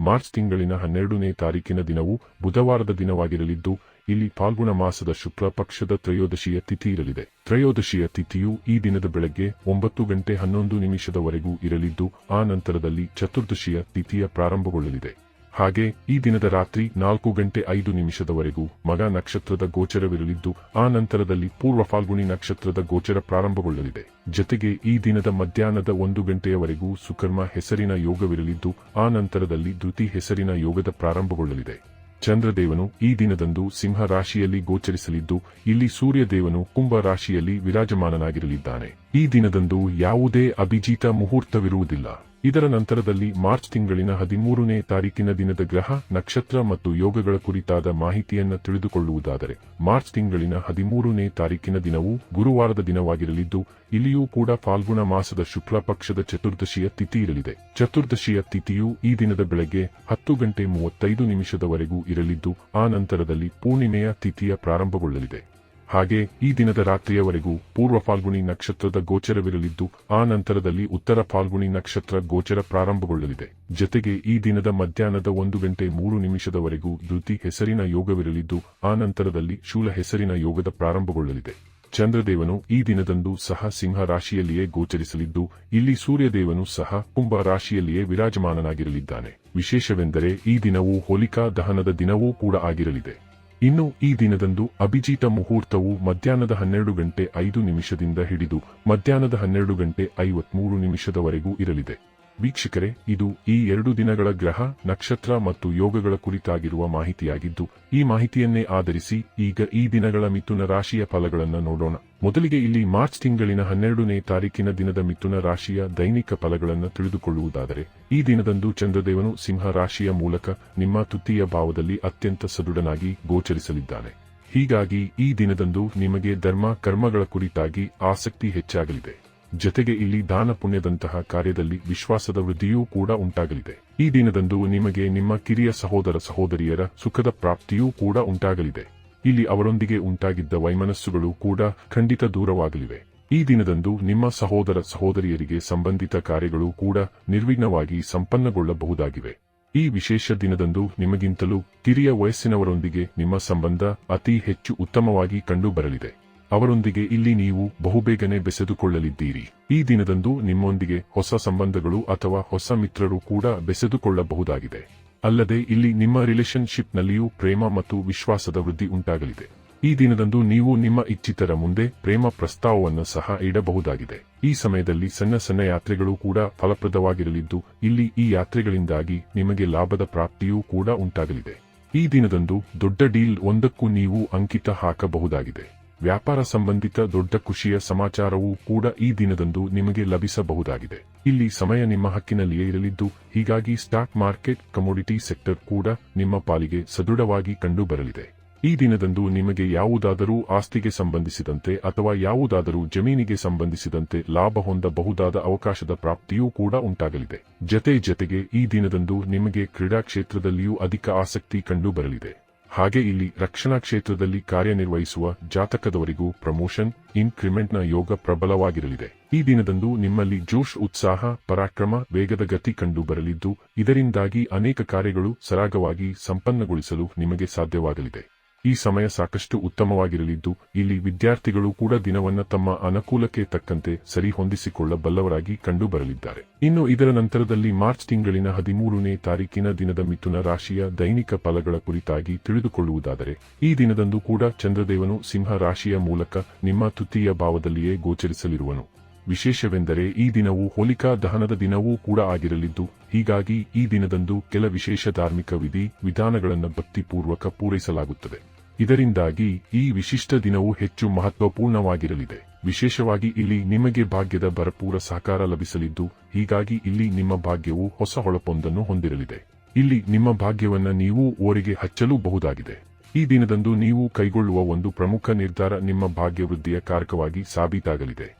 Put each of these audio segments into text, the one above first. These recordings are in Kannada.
ಮಾರ್ಚ್ ತಿಂಗಳಿನ ಹನ್ನೆರಡನೇ ತಾರೀಕಿನ ದಿನವು ಬುಧವಾರದ ದಿನವಾಗಿರಲಿದ್ದು, ಇಲ್ಲಿ ಫಾಲ್ಗುಣ ಮಾಸದ ಶುಕ್ಲ ಪಕ್ಷದ ತ್ರಯೋದಶಿಯ ತಿಥಿ ಇರಲಿದೆ. ತ್ರಯೋದಶಿಯ ತಿಥಿಯು ಈ ದಿನದ ಬೆಳಗ್ಗೆ ಒಂಬತ್ತು ಗಂಟೆ ಹನ್ನೊಂದು ನಿಮಿಷದವರೆಗೂ ಇರಲಿದ್ದು, ಆ ನಂತರದಲ್ಲಿ ಚತುರ್ದಶಿಯ ತಿಥಿಯ ಪ್ರಾರಂಭಗೊಳ್ಳಲಿದೆ. ಹಾಗೆ ಈ ದಿನದ ರಾತ್ರಿ ನಾಲ್ಕು ಗಂಟೆ ಐದು ನಿಮಿಷದವರೆಗೂ ಮಗ ನಕ್ಷತ್ರದ ಗೋಚರವಿರಲಿದ್ದು, ಆ ನಂತರದಲ್ಲಿ ಪೂರ್ವ ಫಾಲ್ಗುಣಿ ನಕ್ಷತ್ರದ ಗೋಚರ ಪ್ರಾರಂಭಗೊಳ್ಳಲಿದೆ. ಜೊತೆಗೆ ಈ ದಿನದ ಮಧ್ಯಾಹ್ನದ ಒಂದು ಗಂಟೆಯವರೆಗೂ ಸುಕರ್ಮ ಹೆಸರಿನ ಯೋಗವಿರಲಿದ್ದು, ಆ ನಂತರದಲ್ಲಿ ದ್ಯುತಿ ಹೆಸರಿನ ಯೋಗದ ಪ್ರಾರಂಭಗೊಳ್ಳಲಿದೆ. ಚಂದ್ರದೇವನು ಈ ದಿನದಂದು ಸಿಂಹ ರಾಶಿಯಲ್ಲಿ ಗೋಚರಿಸಲಿದ್ದು, ಇಲ್ಲಿ ಸೂರ್ಯದೇವನು ಕುಂಭ ರಾಶಿಯಲ್ಲಿ ವಿರಾಜಮಾನನಾಗಿರಲಿದ್ದಾನೆ. ಈ ದಿನದಂದು ಯಾವುದೇ ಅಭಿಜಿತ ಮುಹೂರ್ತವಿರುವುದಿಲ್ಲ. ಇದರ ನಂತರದಲ್ಲಿ ಮಾರ್ಚ್ ತಿಂಗಳಿನ ಹದಿಮೂರನೇ ತಾರೀಕಿನ ದಿನದ ಗ್ರಹ, ನಕ್ಷತ್ರ ಮತ್ತು ಯೋಗಗಳ ಕುರಿತಾದ ಮಾಹಿತಿಯನ್ನು ತಿಳಿದುಕೊಳ್ಳುವುದಾದರೆ, ಮಾರ್ಚ್ ತಿಂಗಳಿನ ಹದಿಮೂರನೇ ತಾರೀಕಿನ ದಿನವು ಗುರುವಾರದ ದಿನವಾಗಿರಲಿದ್ದು, ಇಲ್ಲಿಯೂ ಕೂಡ ಫಾಲ್ಗುಣ ಮಾಸದ ಶುಕ್ಲ ಪಕ್ಷದ ಚತುರ್ದಶಿಯ ತಿಥಿ ಇರಲಿದೆ. ಚತುರ್ದಶಿಯ ತಿಥಿಯು ಈ ದಿನದ ಬೆಳಗ್ಗೆ ಹತ್ತು ಗಂಟೆ ಮೂವತ್ತೈದು ನಿಮಿಷದವರೆಗೂ ಇರಲಿದ್ದು, ಆ ನಂತರದಲ್ಲಿ ಪೂರ್ಣಿಮೆಯ ತಿಥಿಯ ಪ್ರಾರಂಭಗೊಳ್ಳಲಿದೆ. ಹಾಗೆ ಈ ದಿನದ ರಾತ್ರಿಯವರೆಗೂ ಪೂರ್ವ ಫಾಲ್ಗುಣಿ ನಕ್ಷತ್ರದ ಗೋಚರವಿರಲಿದ್ದು, ಆ ನಂತರದಲ್ಲಿ ಉತ್ತರ ಫಾಲ್ಗುಣಿ ನಕ್ಷತ್ರ ಗೋಚರ ಪ್ರಾರಂಭಗೊಳ್ಳಲಿದೆ. ಜತೆಗೆ ಈ ದಿನದ ಮಧ್ಯಾಹ್ನದ ಒಂದು ಗಂಟೆ ಮೂರು ನಿಮಿಷದವರೆಗೂ ಧೃತಿ ಹೆಸರಿನ ಯೋಗವಿರಲಿದ್ದು, ಆ ನಂತರದಲ್ಲಿ ಶೂಲ ಹೆಸರಿನ ಯೋಗದ ಪ್ರಾರಂಭಗೊಳ್ಳಲಿದೆ. ಚಂದ್ರದೇವನು ಈ ದಿನದಂದು ಸಹ ಸಿಂಹ ರಾಶಿಯಲ್ಲಿಯೇ ಗೋಚರಿಸಲಿದ್ದು, ಇಲ್ಲಿ ಸೂರ್ಯದೇವನು ಸಹ ಕುಂಭ ರಾಶಿಯಲ್ಲಿಯೇ ವಿರಾಜಮಾನನಾಗಿರಲಿದ್ದಾನೆ. ವಿಶೇಷವೆಂದರೆ ಈ ದಿನವು ಹೋಲಿಕಾ ದಹನದ ದಿನವೂ ಕೂಡ ಆಗಿರಲಿದೆ. ಇನ್ನು ಈ ದಿನದಂದು ಅಭಿಜಿತ ಮುಹೂರ್ತವು ಮಧ್ಯಾಹ್ನದ ಹನ್ನೆರಡು ಗಂಟೆ ಐದು ನಿಮಿಷದಿಂದ ಹಿಡಿದು ಮಧ್ಯಾಹ್ನದ ಹನ್ನೆರಡು ಗಂಟೆ ಐವತ್ಮೂರು ನಿಮಿಷದವರೆಗೂ ಇರಲಿದೆ. ವೀಕ್ಷಕರೇ, ಇದು ಈ ಎರಡು ದಿನಗಳ ಗ್ರಹ, ನಕ್ಷತ್ರ ಮತ್ತು ಯೋಗಗಳ ಕುರಿತಾಗಿರುವ ಮಾಹಿತಿಯಾಗಿದ್ದು, ಈ ಮಾಹಿತಿಯನ್ನೇ ಆಧರಿಸಿ ಈಗ ಈ ದಿನಗಳ ಮಿಥುನ ರಾಶಿಯ ಫಲಗಳನ್ನು ನೋಡೋಣ. ಮೊದಲಿಗೆ ಇಲ್ಲಿ ಮಾರ್ಚ್ ತಿಂಗಳಿನ ಹನ್ನೆರಡನೇ ತಾರೀಕಿನ ದಿನದ ಮಿಥುನ ರಾಶಿಯ ದೈನಿಕ ಫಲಗಳನ್ನು ತಿಳಿದುಕೊಳ್ಳುವುದಾದರೆ, ಈ ದಿನದಂದು ಚಂದ್ರದೇವನು ಸಿಂಹ ರಾಶಿಯ ಮೂಲಕ ನಿಮ್ಮ ತುತ್ತಿಯ ಭಾವದಲ್ಲಿ ಅತ್ಯಂತ ಸದೃಢನಾಗಿ ಗೋಚರಿಸಲಿದ್ದಾನೆ. ಹೀಗಾಗಿ ಈ ದಿನದಂದು ನಿಮಗೆ ಧರ್ಮ, ಕರ್ಮಗಳ ಕುರಿತಾಗಿ ಆಸಕ್ತಿ ಹೆಚ್ಚಾಗಲಿದೆ. ಜೊತೆಗೆ ಇಲ್ಲಿ ದಾನ ಪುಣ್ಯದಂತಹ ಕಾರ್ಯದಲ್ಲಿ ವಿಶ್ವಾಸದ ವೃದ್ಧಿಯೂ ಕೂಡ ಉಂಟಾಗಲಿದೆ. ಈ ದಿನದಂದು ನಿಮಗೆ ನಿಮ್ಮ ಕಿರಿಯ ಸಹೋದರ ಸಹೋದರಿಯರ ಸುಖದ ಪ್ರಾಪ್ತಿಯೂ ಕೂಡ ಉಂಟಾಗಲಿದೆ. ಇಲ್ಲಿ ಅವರೊಂದಿಗೆ ಉಂಟಾಗಿದ್ದ ವೈಮನಸ್ಸುಗಳು ಕೂಡ ಖಂಡಿತ ದೂರವಾಗಲಿವೆ. ಈ ದಿನದಂದು ನಿಮ್ಮ ಸಹೋದರ ಸಹೋದರಿಯರಿಗೆ ಸಂಬಂಧಿತ ಕಾರ್ಯಗಳು ಕೂಡ ನಿರ್ವಿಘ್ನವಾಗಿ ಸಂಪನ್ನಗೊಳ್ಳಬಹುದಾಗಿವೆ. ಈ ವಿಶೇಷ ದಿನದಂದು ನಿಮಗಿಂತಲೂ ಕಿರಿಯ ವಯಸ್ಸಿನವರೊಂದಿಗೆ ನಿಮ್ಮ ಸಂಬಂಧ ಅತಿ ಹೆಚ್ಚು ಉತ್ತಮವಾಗಿ ಕಂಡುಬರಲಿದೆ. ಅವರೊಂದಿಗೆ ಇಲ್ಲಿ ನೀವು ಬಹುಬೇಗನೆ ಬೆಸೆದುಕೊಳ್ಳಲಿದ್ದೀರಿ. ಈ ದಿನದಂದು ನಿಮ್ಮೊಂದಿಗೆ ಹೊಸ ಸಂಬಂಧಗಳು ಅಥವಾ ಹೊಸ ಮಿತ್ರರು ಕೂಡ ಬೆಸೆದುಕೊಳ್ಳಬಹುದಾಗಿದೆ. ಅಲ್ಲದೆ ಇಲ್ಲಿ ನಿಮ್ಮ ರಿಲೇಶನ್ಶಿಪ್ನಲ್ಲಿಯೂ ಪ್ರೇಮ ಮತ್ತು ವಿಶ್ವಾಸದ ವೃದ್ಧಿ ಉಂಟಾಗಲಿದೆ. ಈ ದಿನದಂದು ನೀವು ನಿಮ್ಮ ಇಚ್ಛಿತರ ಮುಂದೆ ಪ್ರೇಮ ಪ್ರಸ್ತಾವವನ್ನು ಸಹ ಇಡಬಹುದಾಗಿದೆ. ಈ ಸಮಯದಲ್ಲಿ ಸಣ್ಣ ಸಣ್ಣ ಯಾತ್ರೆಗಳು ಕೂಡ ಫಲಪ್ರದವಾಗಿರಲಿದ್ದು, ಇಲ್ಲಿ ಈ ಯಾತ್ರೆಗಳಿಂದಾಗಿ ನಿಮಗೆ ಲಾಭದ ಪ್ರಾಪ್ತಿಯೂ ಕೂಡ ಉಂಟಾಗಲಿದೆ. ಈ ದಿನದಂದು ದೊಡ್ಡ ಡೀಲ್ ಒಂದಕ್ಕೂ ನೀವು ಅಂಕಿತ ಹಾಕಬಹುದಾಗಿದೆ. ವ್ಯಾಪಾರ ಸಂಬಂಧಿತ ದೊಡ್ಡ ಖುಷಿಯ ಸಮಾಚಾರವೂ ಕೂಡ ಈ ದಿನದಂದು ನಿಮಗೆ ಲಭಿಸಬಹುದಾಗಿದೆ. ಇಲ್ಲಿ ಸಮಯ ನಿಮ್ಮ ಹಕ್ಕಿನಲ್ಲಿಯೇ ಇರಲಿದ್ದು, ಹೀಗಾಗಿ ಸ್ಟಾಕ್ ಮಾರ್ಕೆಟ್, ಕಮೋಡಿಟಿ ಸೆಕ್ಟರ್ ಕೂಡ ನಿಮ್ಮ ಪಾಲಿಗೆ ಸದೃಢವಾಗಿ ಕಂಡುಬರಲಿದೆ. ಈ ದಿನದಂದು ನಿಮಗೆ ಯಾವುದಾದರೂ ಆಸ್ತಿಗೆ ಸಂಬಂಧಿಸಿದಂತೆ ಅಥವಾ ಯಾವುದಾದರೂ ಜಮೀನಿಗೆ ಸಂಬಂಧಿಸಿದಂತೆ ಲಾಭ ಹೊಂದಬಹುದಾದ ಅವಕಾಶದ ಪ್ರಾಪ್ತಿಯೂ ಕೂಡ ಉಂಟಾಗಲಿದೆ. ಜತೆ ಜತೆಗೆ ಈ ದಿನದಂದು ನಿಮಗೆ ಕ್ರೀಡಾ ಕ್ಷೇತ್ರದಲ್ಲಿಯೂ ಅಧಿಕ ಆಸಕ್ತಿ ಕಂಡುಬರಲಿದೆ. ಹಾಗೆ ಇಲ್ಲಿ ರಕ್ಷಣಾ ಕ್ಷೇತ್ರದಲ್ಲಿ ಕಾರ್ಯನಿರ್ವಹಿಸುವ ಜಾತಕದವರಿಗೂ ಪ್ರಮೋಷನ್, ಇನ್ಕ್ರಿಮೆಂಟ್ನ ಯೋಗ ಪ್ರಬಲವಾಗಿರಲಿದೆ. ಈ ದಿನದಂದು ನಿಮ್ಮಲ್ಲಿ ಜೋಶ್ ಉತ್ಸಾಹ, ಪರಾಕ್ರಮ, ವೇಗದ ಗತಿ ಕಂಡು ಬರಲಿದ್ದು, ಇದರಿಂದಾಗಿ ಅನೇಕ ಕಾರ್ಯಗಳು ಸರಾಗವಾಗಿ ಸಂಪನ್ನಗೊಳಿಸಲು ನಿಮಗೆ ಸಾಧ್ಯವಾಗಲಿದೆ. ಈ ಸಮಯ ಸಾಕಷ್ಟು ಉತ್ತಮವಾಗಿರಲಿದ್ದು, ಇಲ್ಲಿ ವಿದ್ಯಾರ್ಥಿಗಳು ಕೂಡ ದಿನವನ್ನ ತಮ್ಮ ಅನುಕೂಲಕ್ಕೆ ತಕ್ಕಂತೆ ಸರಿ ಹೊಂದಿಸಿಕೊಳ್ಳಬಲ್ಲವರಾಗಿ ಕಂಡುಬರಲಿದ್ದಾರೆ. ಇನ್ನು ಇದರ ನಂತರದಲ್ಲಿ ಮಾರ್ಚ್ ತಿಂಗಳಿನ ಹದಿಮೂರನೇ ತಾರೀಕಿನ ದಿನದ ಮಿಥುನ ರಾಶಿಯ ದೈನಿಕ ಫಲಗಳ ಕುರಿತಾಗಿ ತಿಳಿದುಕೊಳ್ಳುವುದಾದರೆ, ಈ ದಿನದಂದು ಕೂಡ ಚಂದ್ರದೇವನು ಸಿಂಹ ರಾಶಿಯ ಮೂಲಕ ನಿಮ್ಮ ತೃತೀಯ ಭಾವದಲ್ಲಿಯೇ ಗೋಚರಿಸಲಿರುವನು. ವಿಶೇಷವೆಂದರೆ ಈ ದಿನವು ಹೋಲಿಕಾ ದಹನದ ದಿನವೂ ಕೂಡ ಆಗಿರಲಿದ್ದು, ಹೀಗಾಗಿ ಈ ದಿನದಂದು ಕೆಲ ವಿಶೇಷ ಧಾರ್ಮಿಕ ವಿಧಿ ವಿಧಾನಗಳನ್ನು ಭಕ್ತಿಪೂರ್ವಕ ಪೂರೈಸಲಾಗುತ್ತದೆ. ಇದರಿಂದಾಗಿ ಈ ವಿಶಿಷ್ಟ ದಿನವು ಹೆಚ್ಚು ಮಹತ್ವಪೂರ್ಣವಾಗಿರಲಿದೆ. ವಿಶೇಷವಾಗಿ ಇಲ್ಲಿ ನಿಮಗೆ ಭಾಗ್ಯದ ಭರಪೂರ ಸಹಕಾರ ಲಭಿಸಲಿದ್ದು, ಹೀಗಾಗಿ ಇಲ್ಲಿ ನಿಮ್ಮ ಭಾಗ್ಯವು ಹೊಸ ಹೊಳಪೊಂದನ್ನು ಹೊಂದಿರಲಿದೆ. ಇಲ್ಲಿ ನಿಮ್ಮ ಭಾಗ್ಯವನ್ನು ನೀವು ಓರಿಗೆ ಹಚ್ಚಲೂ ಬಹುದಾಗಿದೆ ಈ ದಿನದಂದು ನೀವು ಕೈಗೊಳ್ಳುವ ಒಂದು ಪ್ರಮುಖ ನಿರ್ಧಾರ ನಿಮ್ಮ ಭಾಗ್ಯವೃದ್ಧಿಯ ಕಾರಕವಾಗಿ ಸಾಬೀತಾಗಲಿದೆ.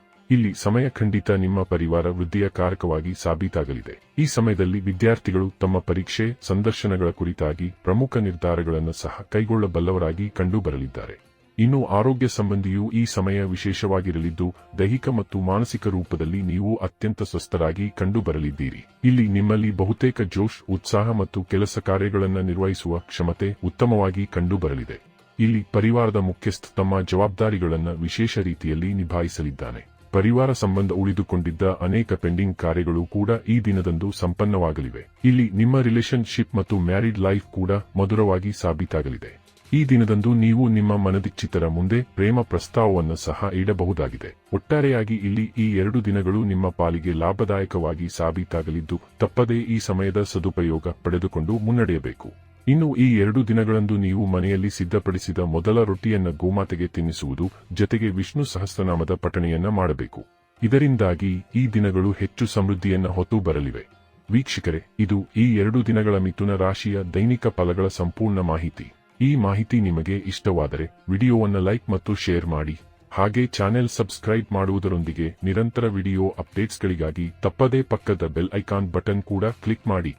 ಇಲ್ಲಿ ಸಮಯ ಖಂಡಿತ ನಿಮ್ಮ ಪರಿವಾರ ವೃದ್ಧಿಯ ಕಾರಕವಾಗಿ ಸಾಬೀತಾಗಲಿದೆ. ಈ ಸಮಯದಲ್ಲಿ ವಿದ್ಯಾರ್ಥಿಗಳು ತಮ್ಮ ಪರೀಕ್ಷೆ, ಸಂದರ್ಶನಗಳ ಕುರಿತಾಗಿ ಪ್ರಮುಖ ನಿರ್ಧಾರಗಳನ್ನು ಸಹ ಕೈಗೊಳ್ಳಬಲ್ಲವರಾಗಿ ಕಂಡುಬರಲಿದ್ದಾರೆ. ಇನ್ನು ಆರೋಗ್ಯ ಸಂಬಂಧಿಯೂ ಈ ಸಮಯ ವಿಶೇಷವಾಗಿರಲಿದ್ದು, ದೈಹಿಕ ಮತ್ತು ಮಾನಸಿಕ ರೂಪದಲ್ಲಿ ನೀವು ಅತ್ಯಂತ ಸ್ವಸ್ಥರಾಗಿ ಕಂಡುಬರಲಿದ್ದೀರಿ. ಇಲ್ಲಿ ನಿಮ್ಮಲ್ಲಿ ಬಹುತೇಕ ಜೋಶ್, ಉತ್ಸಾಹ ಮತ್ತು ಕೆಲಸ ಕಾರ್ಯಗಳನ್ನು ನಿರ್ವಹಿಸುವ ಕ್ಷಮತೆ ಉತ್ತಮವಾಗಿ ಕಂಡುಬರಲಿದೆ. ಇಲ್ಲಿ ಪರಿವಾರದ ಮುಖ್ಯಸ್ಥ ತಮ್ಮ ಜವಾಬ್ದಾರಿಗಳನ್ನು ವಿಶೇಷ ರೀತಿಯಲ್ಲಿ ನಿಭಾಯಿಸಲಿದ್ದಾನೆ. ಪರಿವಾರ ಸಂಬಂಧ ಉಳಿದುಕೊಂಡಿದ್ದ ಅನೇಕ ಪೆಂಡಿಂಗ್ ಕಾರ್ಯಗಳು ಕೂಡ ಈ ದಿನದಂದು ಸಂಪನ್ನವಾಗಲಿವೆ. ಇಲ್ಲಿ ನಿಮ್ಮ ರಿಲೇಶನ್ಶಿಪ್ ಮತ್ತು ಮ್ಯಾರಿಡ್ ಲೈಫ್ ಕೂಡ ಮಧುರವಾಗಿ ಸಾಬೀತಾಗಲಿದೆ. ಈ ದಿನದಂದು ನೀವು ನಿಮ್ಮ ಮನದಿಚ್ಚಿತರ ಮುಂದೆ ಪ್ರೇಮ ಪ್ರಸ್ತಾವವನ್ನು ಸಹ ಇಡಬಹುದಾಗಿದೆ. ಒಟ್ಟಾರೆಯಾಗಿ ಇಲ್ಲಿ ಈ ಎರಡು ದಿನಗಳು ನಿಮ್ಮ ಪಾಲಿಗೆ ಲಾಭದಾಯಕವಾಗಿ ಸಾಬೀತಾಗಲಿದ್ದು, ತಪ್ಪದೇ ಈ ಸಮಯದ ಸದುಪಯೋಗ ಪಡೆದುಕೊಂಡು ಮುನ್ನಡೆಯಬೇಕು. ಇನ್ನು ಈ ಎರಡು ದಿನಗಳಂದು ನೀವು ಮನೆಯಲ್ಲಿ ಸಿದ್ಧಪಡಿಸಿದ ಮೊದಲ ರೊಟ್ಟಿಯನ್ನ ಗೋಮಾತೆಗೆ ತಿನ್ನಿಸುವುದು ಜತೆಗೆ ವಿಷ್ಣು ಸಹಸ್ರನಾಮದ ಪಠಣೆಯನ್ನ ಮಾಡಬೇಕು. ಇದರಿಂದಾಗಿ ಈ ದಿನಗಳು ಹೆಚ್ಚು ಸಮೃದ್ಧಿಯನ್ನ ಹೊತ್ತು ಬರಲಿವೆ. ವೀಕ್ಷಕರೇ, ಇದು ಈ ಎರಡು ದಿನಗಳ ಮಿಥುನ ರಾಶಿಯ ದೈನಿಕ ಫಲಗಳ ಸಂಪೂರ್ಣ ಮಾಹಿತಿ. ಈ ಮಾಹಿತಿ ನಿಮಗೆ ಇಷ್ಟವಾದರೆ ವಿಡಿಯೋವನ್ನು ಲೈಕ್ ಮತ್ತು ಶೇರ್ ಮಾಡಿ. ಹಾಗೆ ಚಾನೆಲ್ ಸಬ್ಸ್ಕ್ರೈಬ್ ಮಾಡುವುದರೊಂದಿಗೆ ನಿರಂತರ ವಿಡಿಯೋ ಅಪ್ಡೇಟ್ಸ್ಗಳಿಗಾಗಿ ತಪ್ಪದೇ ಪಕ್ಕದ ಬೆಲ್ ಐಕಾನ್ ಬಟನ್ ಕೂಡ ಕ್ಲಿಕ್ ಮಾಡಿ.